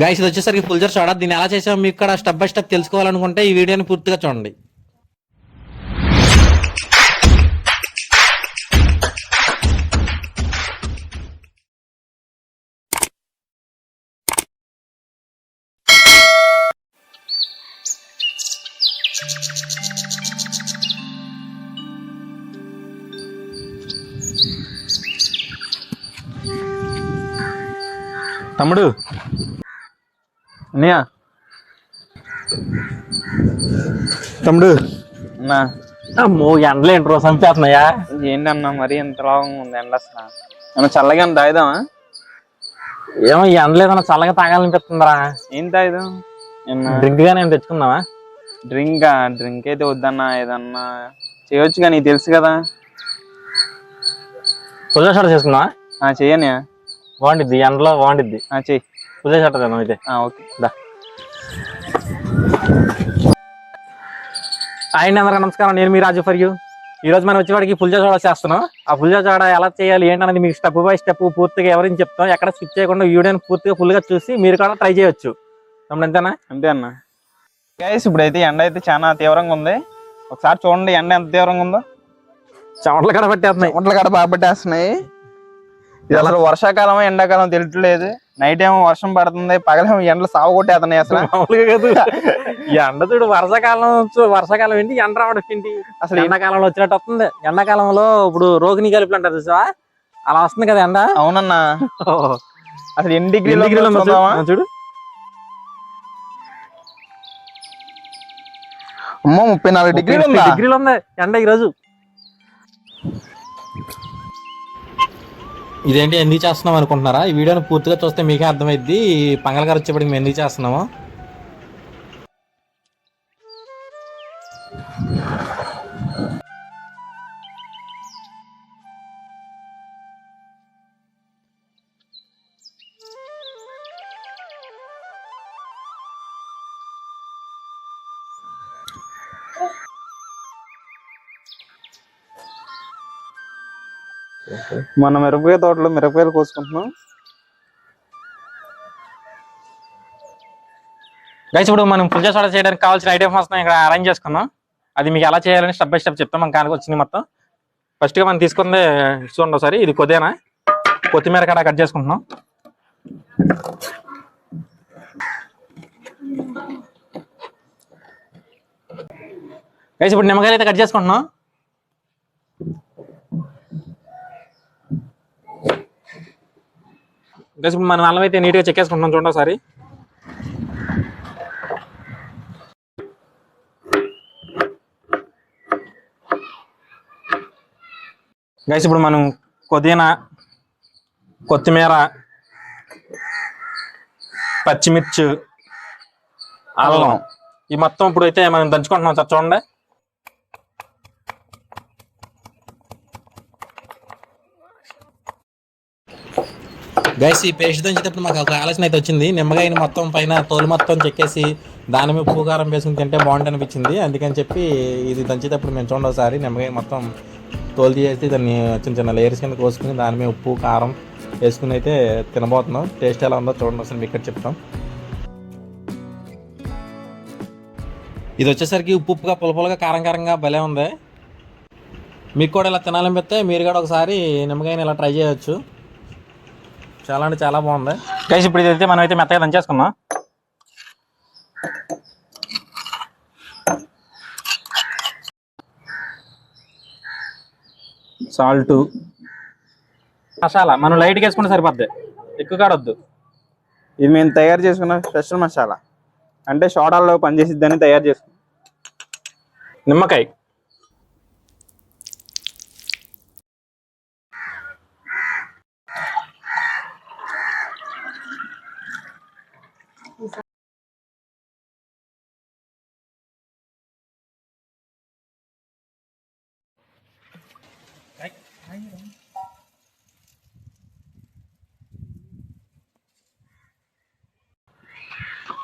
Guys ఇది వచ్చేసరికి పుల్జర్ soda దీన్ని ఎలా చేసామో మీకు కూడా స్టెప్ బై స్టెప్ తెలుసుకోవాలనుకుంటే ఈ వీడియోని పూర్తిగా చూడండి. తమ్ముడు అన్నయ్య. తమ్ముడు. అన్నా. అమ్మో ఎండలు ఏంట్రో చంపేస్తున్నాయా ఏంటన్నా మరీ ఎంత లాభం ఉంది ఎండ అసలు. ఏమన్నా చల్లగా తాగుదామా? ఏమో ఈ ఎండలు ఏదైనా చల్లగా తాగాలనిపిస్తుందిరా. ఏం తాగుదాం? డ్రింక్గా నేను తెచ్చుకుందామా? డ్రింక్? డ్రింక్ అయితే వద్దన్నా ఏదన్నా చేయొచ్చు కానీ తెలుసు కదా. పుల్ల షాట చేసుకుందామా? ఆ చెయ్యని బాగుండిద్ది ఎండలో బాగుండిద్ది. ఆ చెయ్యి. తిందాం అయితే. ఓకే. దా. అండి అందరికీ నమస్కారం. నేను మీ రాజు ఫర్ యూ. ఈ రోజు మనం వచ్చేవాడికి పుల్జా చోడ చేస్తున్నాం. ఆ పుల్జా చోడ ఎలా చేయాలి ఏంటనేది మీకు స్టెప్ బై స్టెప్ పూర్తిగా ఎవరైనా చెప్తాం. ఎక్కడ స్కిప్ చేయకుండా వీడియోని పూర్తిగా full గా చూసి మీరు కూడా ట్రై చేయొచ్చు. తమ్ముడు అంతేనా? అంతే అన్న. గైస్ ఇప్పుడైతే ఎండ అయితే చాలా తీవ్రంగా ఉంది. ఒకసారి చూడండి ఎండ ఎంత తీవ్రంగా ఉందో. చెమటలు కూడా పట్టేస్తున్నాయి కాడ బాగా పట్టేస్తున్నాయి ఇది అసలు వర్షాకాలం ఎండాకాలం తెలియట్లేదు. నైట్ ఏమో వర్షం పడుతుంది పగలేమో ఎండలు సాగు కొట్టేస్తున్నాయి అసలు ఎండ చూడు వర్షాకాలం వర్షాకాలం ఏంటి? ఎండ రావడం ఏంటి? అసలు ఎండాకాలంలో వచ్చినట్టు వస్తుంది. ఎండాకాలంలో ఇప్పుడు రోగిని కలుపులు అంటారు చూసావా? అలా వస్తుంది కదా ఎండ. అవునన్నా. అసలు ఎన్ని డిగ్రీలు? చూడు? అమ్మో ముప్పై నాలుగు డిగ్రీలు డిగ్రీలు ఉంది ఎండ ఈ రోజు ఇదేంటి ఎందుకు చేస్తున్నాం అనుకుంటున్నారా? ఈ వీడియోని పూర్తిగా చూస్తే మీకే అర్థమైద్ది. పంగల్ పంగల గారు వచ్చేప్పటికి మేము ఎందుకు చేస్తున్నాము? మన మిరపకాయ తోటలో మిరపకాయలు కోసుకుంటున్నాం. గైస్ ఇప్పుడు మనం పుల్జా సోడా చేయడానికి కావాల్సిన ఐటమ్స్ వస్తున్నాయి. ఇక్కడ అరేంజ్ చేసుకుందాం అది మీకు ఎలా చేయాలని స్టెప్ బై స్టెప్ చెప్తాం. మన కానికి వచ్చింది మొత్తం. ఫస్ట్గా మనం తీసుకుంది చూడండి ఒకసారి. ఇది కొద్దిగా కొత్తిమీర కడ కట్ చేసుకుంటున్నాం. గైస్ ఇప్పుడు నిమ్మకాయలు అయితే కట్ చేసుకుంటున్నాం. గైస్ ఇప్పుడు మనం అల్లం అయితే నీట్గా చెక్కేసుకుంటున్నాం చూడండి ఒకసారి. గైస్ ఇప్పుడు మనం పుదీనా కొత్తిమీర పచ్చిమిర్చి అల్లం ఈ మొత్తం ఇప్పుడు అయితే మనం దంచుకుంటున్నాం సార్ చూడండి. గైస్ ఈ పేస్ట్ దంచేటప్పుడు మాకు ఒక ఆలోచన అయితే వచ్చింది. నిమ్మకాయని మొత్తం పైన తోలు మొత్తం చెక్కేసి దాని మీద ఉప్పు కారం వేసుకుని తింటే బాగుంటుంది అనిపించింది అందుకని చెప్పి ఇది దంచేటప్పుడు మేము చూడండి ఒకసారి. నిమ్మకాయ మొత్తం తోలు తీసేసి దాన్ని చిన్న చిన్న లేయర్స్ కింద కోసుకుని దాని మీద ఉప్పు కారం వేసుకుని అయితే తినబోతున్నాం. టేస్ట్ ఎలా ఉందో చూడండి ఒకసారి మీకు ఇక్కడ చెప్తాం. ఇది వచ్చేసరికి ఉప్పు ఉప్పుగా పులపులుగా కారం కారంగా భలే ఉంది. మీకు కూడా ఇలా తినాలనిపిస్తే మీరు కూడా ఒకసారి నిమ్మకాయని ఇలా ట్రై చేయొచ్చు. చాలా అంటే చాలా బాగుంది. గైస్ ఇప్పుడు ఇదైతే మనం అయితే మెత్తగా దంచేసుకుందాం. సాల్ట్ మసాలా మనం లైట్గా వేసుకుంటే సరిపోద్ది. ఎక్కువ కాడొద్దు. ఇది మేము తయారు చేసుకున్న స్పెషల్ మసాలా. అంటే సోడాల్లో పనిచేసిద్దని తయారు చేసుకున్నాం. నిమ్మకాయ.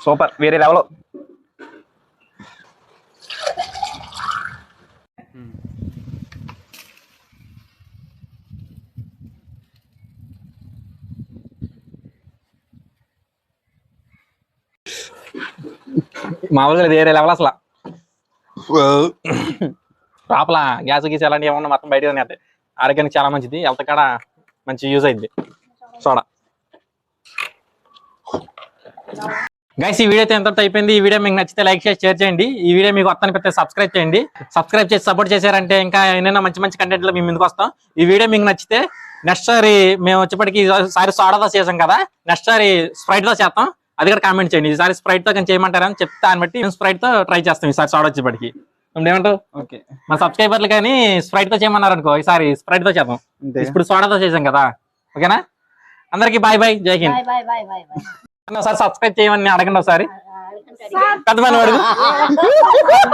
సూపర్. వేరే లెవెల్ మామూలుగా వేరే లెవెల్ అసలు. లోపల గ్యాస్ గీస్ అలాంటివి ఏమన్నా మొత్తం బయట అంటే ఆరోగ్యానికి చాలా మంచిది. హెల్త్ కాడ మంచి యూజ్ అయింది సోడా. గైస్ ఈ వీడియో అయితే ఎంత అయిపోయింది. ఈ వీడియో మీకు నచ్చితే లైక్ చేసి షేర్ చేయండి. ఈ వీడియో మీకు వస్తాను పెడితే సబ్స్క్రైబ్ చేయండి. సబ్స్క్రైబ్ చేసి సపోర్ట్ చేశారంటే ఇంకా ఏమైనా మంచి మంచి కంటెంట్లో మేము ముందుకు వస్తాం. ఈ వీడియో మీకు నచ్చితే నెక్స్ట్ సారి మేము వచ్చేప్పటికి ఈసారి సోడాతో చేసాం కదా నెక్స్ట్ సారి స్ప్రైట్తో చేస్తాం. అది కూడా కామెంట్ చేయండి. ఈసారి స్ప్రైట్తో కానీ చేయమంటారని చెప్తే దాన్ని బట్టి మేము స్ప్రైట్తో ట్రై చేస్తాం. ఈసారి సోడా వచ్చేప్పటికి. ఏమంటావు? ఓకే. మన సబ్స్క్రైబర్లు కానీ స్ప్రైట్తో చేయమన్నారు అనుకో ఈసారి స్ప్రైట్తో చేద్దాం ఇప్పుడు సోడాతో చేసాం కదా. ఓకేనా? అందరికి బాయ్ బాయ్. జై హింద్. ఒకసారి సబ్స్క్రైబ్ చేయమని అడగండి ఒకసారి.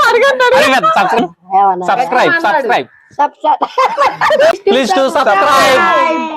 అడుగు సబ్స్క్రైబ్ ఏమన్నా subscribe subscribe. Sub please to subscribe.